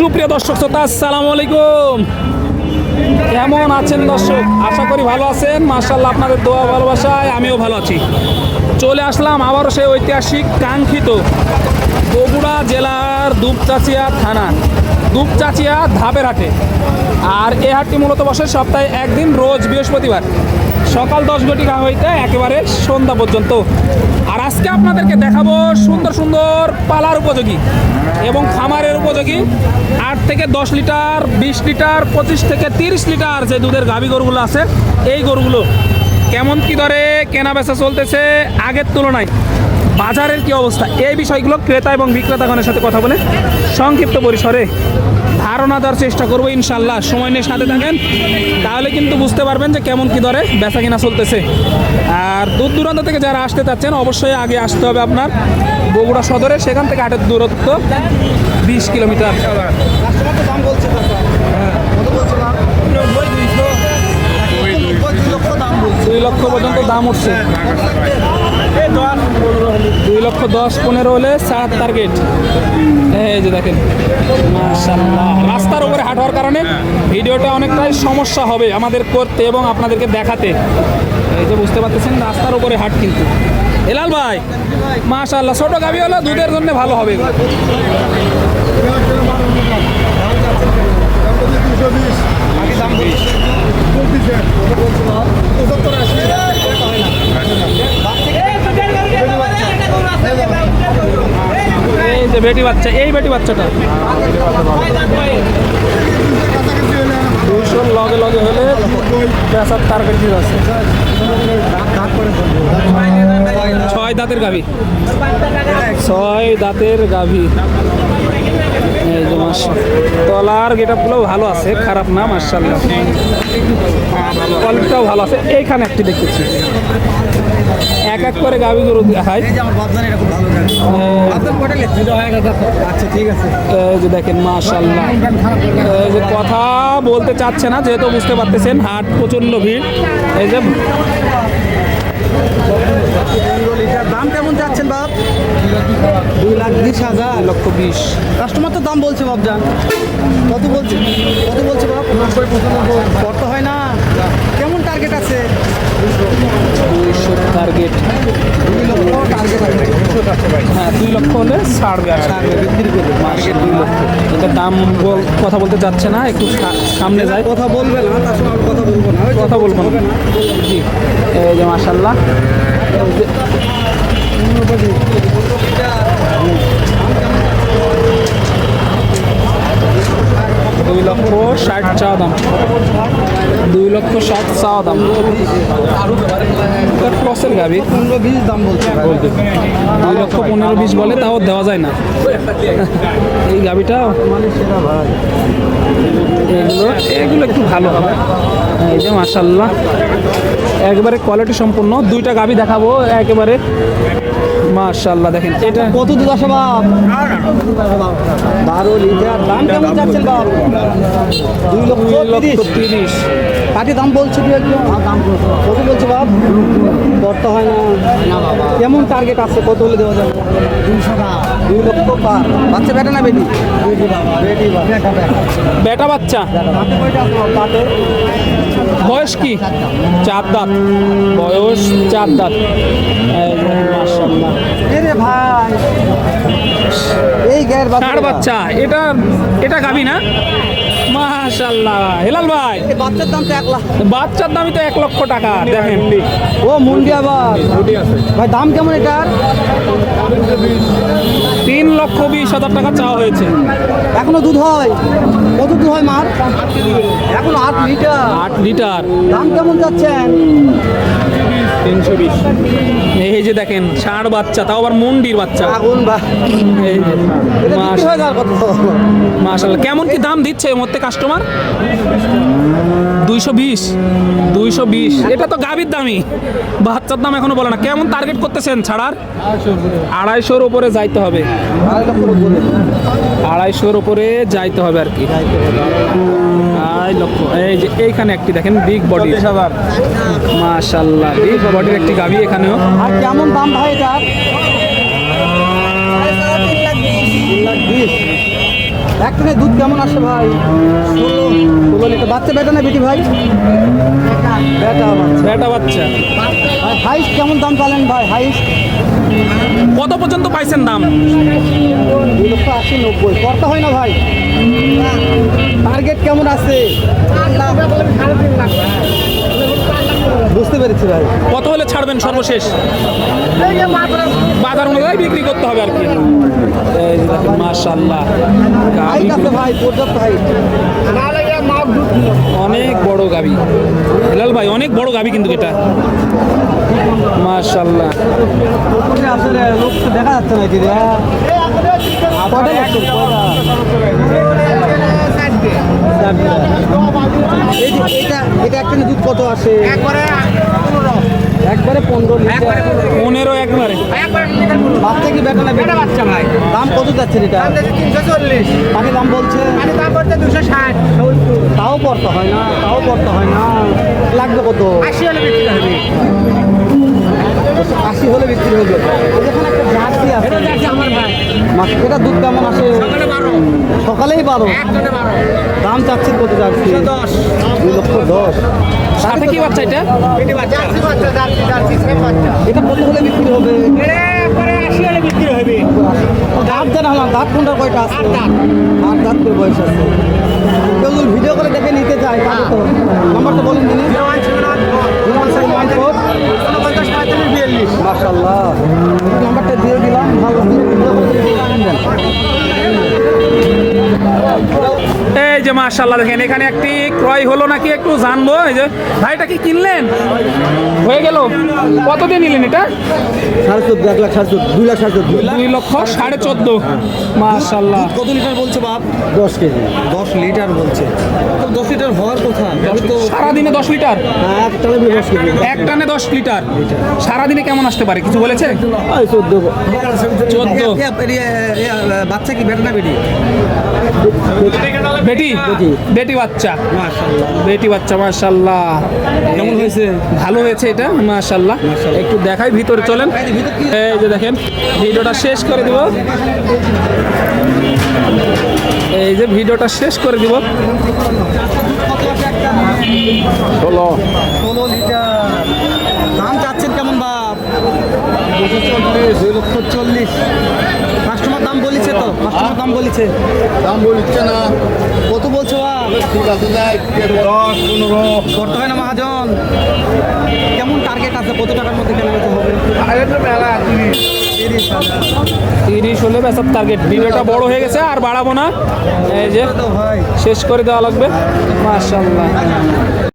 সুপ্রিয় দর্শক শ্রোতা, আসসালামু আলাইকুম। কেমন আছেন দর্শক? আশা করি ভালো আছেন। মার্শাল্লাহ আপনাদের দোয়া ভালোবাসায় আমিও ভালো আছি। চলে আসলাম আবারও সেই ঐতিহাসিক কাঙ্ক্ষিত বগুড়া জেলার দুপচাচিয়া থানা, দুপচাচিয়া ধাপের হাটে। আর এ হাটটি মূলত বসে সপ্তাহে একদিন, রোজ বৃহস্পতিবার। সকাল দশ ঘটিকা হইতে একেবারে সন্ধ্যা পর্যন্ত। আর আজকে আপনাদেরকে দেখাবো সুন্দর সুন্দর পালার উপযোগী এবং খামারের উপযোগী। আট থেকে দশ লিটার, বিশ লিটার, পঁচিশ থেকে তিরিশ লিটার যে দুধের গাভী গরুগুলো আছে, এই গরুগুলো কেমন কি দরে কেনা বেচা চলতেছে আগের তুলনায়? বাজারের কি অবস্থা? এই বিষয়গুলো ক্রেতা এবং বিক্রেতাগণের সাথে কথা বলে সংক্ষিপ্ত পরিসরে ধারণা দেওয়ার চেষ্টা করব ইনশাল্লাহ। সময় নিয়ে সাথে থাকেন তাহলে কিন্তু বুঝতে পারবেন যে কেমন কি দরে বেচা কিনা চলতেছে। আর দূর দূরান্ত থেকে যারা আসতে চাচ্ছেন অবশ্যই আগে আসতে হবে আপনার বগুড়া সদরে। সেখান থেকে হাটের দূরত্ব বিশ কিলোমিটার। নব্বই দুই লক্ষ পর্যন্ত দাম উঠছে। দশ পনেরো হলে সাত টার্গেট এই যে দেখেন রাস্তার উপরে হাঁটার কারণে ভিডিওটা অনেকটাই সমস্যা হবে আমাদের করতে এবং আপনাদেরকে দেখাতে। এই যে বুঝতে পারতেছেন, রাস্তার উপরে হাট কিন্তু। এলাল ভাই মাশাল্লাহ ছোট গাবি হলো দুধের জন্য ভালো হবে বাকি দাম বলছে পঁচাত্তর আশি এই যে বেটি বাচ্চা এই বেটি বাচ্চাটা। পেশার টার্গেট দিয়ে আছে। ছয় দাঁতের গাভী। ছয় দাঁতের গাভী। এই যে মাস তলার গেটআপগুলো ভালো আছে খারাপ না মার্শাল্লাহ কোয়ালিটিটাও ভালো আছে। এইখানে একটি দেখতেছি। এক এক করে গাভী গরু দেখায়। এই যে আমার বাপদান এটা খুব ভালো গাড়ি বাপদান কটা লেখছে আচ্ছা ঠিক আছে। এই যে দেখেন মাশাল্লাহ এই যে কথা বলতে চাচ্ছে না, যেহেতু বুঝতে পারতেছেন হাট, প্রচণ্ড ভিড়। এই যে দাম কেমন যাচ্ছেন বাপ দুই লাখ বিশ হাজার, লক্ষ বিশ। কাস্টমার তো দাম বলছে বাপ যান কত বলছে বাপ নব্বই পঁচানব্বই কত হয় না কেমন টার্গেট আছে দুইশো টার্গেট হ্যাঁ দুই লক্ষ হলে। বিক্রি করবে মার্কেট দুই লক্ষ। এটা দাম কথা বলতে চাচ্ছে না একটু সামনে যায়। কথা বলবে না তার সঙ্গে কথা বলব না। কথা বলব না। জি এই যে মাশাল্লাহ দুই লক্ষ ষাট চা দাম। দুই লক্ষ ষাট চা দাম। ক্রসের গাবি। পনেরো বিশ দাম বলছে। দুই লক্ষ পনেরো বিশ বলে তাও দেওয়া যায় না। এই গাবিটা মানে সেটা ভাড়া। এগুলো এগুলো একটু ভালো হবে। এই যে মাশাল্লাহ একবারে কোয়ালিটি সম্পূর্ণ। দুইটা গাবি দেখাবো। একেবারে মাশাল্লাহ দেখেন এটা কত দুধ আসে বাপ বারো লিটার দাম কেমন যাচ্ছেন বাপ? দুই লক্ষ তিরিশ। কাটি দাম বলছে দু একজন কত বলছে বাপ? করতে হয় না। কেমন টার্গেট আছে? কত হলে দেওয়া যাবে? দুইশো দুই লক্ষ পার। বাচ্চা বেটা না বেটি? বেটি বেটা বাচ্চা। বয়স কি? চার দাঁত। বয়স চার দাঁত। এই যে মাশাল্লাহ এ রে ভাই। এই গ্যার বাচ্চা। এটা এটা গাবি না? মাশাল্লাহ হেলাল ভাই। বাচ্চার দাম তো এক লাখ। বাচ্চার দামই তো এক লক্ষ টাকা। দেখেন। ও মুন্ডি আবার। ভাই দাম কেমন এটার? তিন লক্ষ বিশ হাজার টাকা চাওয়া হয়েছে। এখনও দুধ হয়? কত দুধ হয় মার? এখনও আট লিটার। আট লিটার। দাম কেমন যাচ্ছেন তিনশো বিশ। এই যে দেখেন ষাঁড় বাচ্চা তাও আবার মন্ডির বাচ্চা। আগুন মাশাল্লাহ কেমন কি দাম দিচ্ছে এর মধ্যে কাস্টমার দুইশো বিশ। দুইশো বিশ। এটা তো গাভীর দামই। বাচ্চার দাম এখনও বলে না। কেমন টার্গেট করতেছেন ছাড়ার? আড়াইশোর উপরে যাইতে হবে। আড়াইশোর উপরে যাইতে হবে আর কি। আড়াই লক্ষ। এই যে এইখানে একটি দেখেন বিগ বডি মাশাল্লাহ বিগ বডির একটি গাভী এখানেও। আর কেমন দাম ভাই এটার? তিন লাখ বিশ। এক ট্রেনে দুধ কেমন আসে ভাই? ষোলো ষোলো লিটার। বাচ্চা বেটা না বেটি ভাই? বেটা বাচ্চা। বেটা বাচ্চা। হাইস কেমন দাম পালেন ভাই? হাইস কত পর্যন্ত পাইছেন দাম? দুই লক্ষ আশি নব্বই। করতে হয় না ভাই? টার্গেট কেমন আছে বুঝতে পেরেছি ভাই কত হলে ছাড়বেন সর্বশেষ? বাজার অনুযায়ী বিক্রি করতে হবে আর কি। গাভী হাইট ভাই অনেক বড় গাবি। হেলাল ভাই অনেক বড় গাবি কিন্তু এটা। মাশাআল্লাহ। পুকুরে আসলে লোক দেখা যাচ্ছে নাকি এটা এটা একটা দুধ কত আসে? একবারে পনেরো লিটার পনেরো। একবারে। বাচ্চা কি বেটা না বেটা বাচ্চা ভাই। দাম কত যাচ্ছে এটা? পানি দাম বলছে? তাও পড়তে হয় না তাও পড়তে হয় না। লাগবে কত? আশি হলে বিক্রি হবে। এখানে একটা জার্সি আছে। মা- এটা দুধ কেমন আসে? সকালেই বারো? দাম চাচ্ছেন কত দুই লক্ষ দশ। সাথে কি বাচ্চা এটা? এটা কত হলে বিক্রি হবে? দাঁত জানা হলাম দাঁত কোনটা কয়টা আছে? দাঁত। করে বয়স আছে। কেউ যদি ভিডিও করে দেখে নিতে চায় তো নাম্বারটা বলুন মার্শাল্লাহ নাম্বারটা দিয়ে দিলাম ভালো এই যে মাশাআল্লাহ দেখেন এখানে একটি ক্রয় হলো নাকি একটু জানব? এই যে ভাইটা কি কিনলেন? হয়ে গেল। কত দিয়ে নিলেন এটা? সাড়ে চোদ্দ এক লাখ সাড়ে চোদ্দ দুই লাখ সাড়ে চোদ্দ। দুই লক্ষ সাড়ে চোদ্দ। মাশাআল্লাহ। কত লিটার বলছে বাপ? দশ কেজি। দশ লিটার বলছে। তো দশ লিটার হওয়ার কথা। আমি তো সারাদিনে দশ লিটার? হ্যাঁ এক টানে দশ এক টানে দশ লিটার। সারাদিনে কেমন আসতে পারে? কিছু বলেছে? ওই চোদ্দ। চোদ্দ। বাচ্চা কি বেটা না বেটি? বেটি? বেটি বাচ্চা। বেটি বাচ্চা মাশাল্লাহ কেমন হয়েছে? ভালো হয়েছে এটা মাশাল্লাহ একটু দেখাই ভিতরে চলেন। এই যে দেখেন ভিডিওটা শেষ করে দিব। এই যে ভিডিওটা শেষ করে দিব। ষোলো। ষোলো লিটার। দাম চাচ্ছেন কেমন বাপ? দুশো চল্লিশ। দুই লক্ষ চল্লিশ। দাম বলেছে? দাম বলিচ্ছে না। কত বলছো ঠিক আছে যাই দশ পনেরো। করতে হয় না মহাজন। কেমন টার্গেট আছে? কত টাকার মধ্যে কেনা বেচা হবে? মেলা তিরিশ তিরিশ হলে বেচার টার্গেট ভিডিওটা বড় হয়ে গেছে আর বাড়াবো না। এই যে শেষ করে দেওয়া লাগবে। মাশাল্লাহ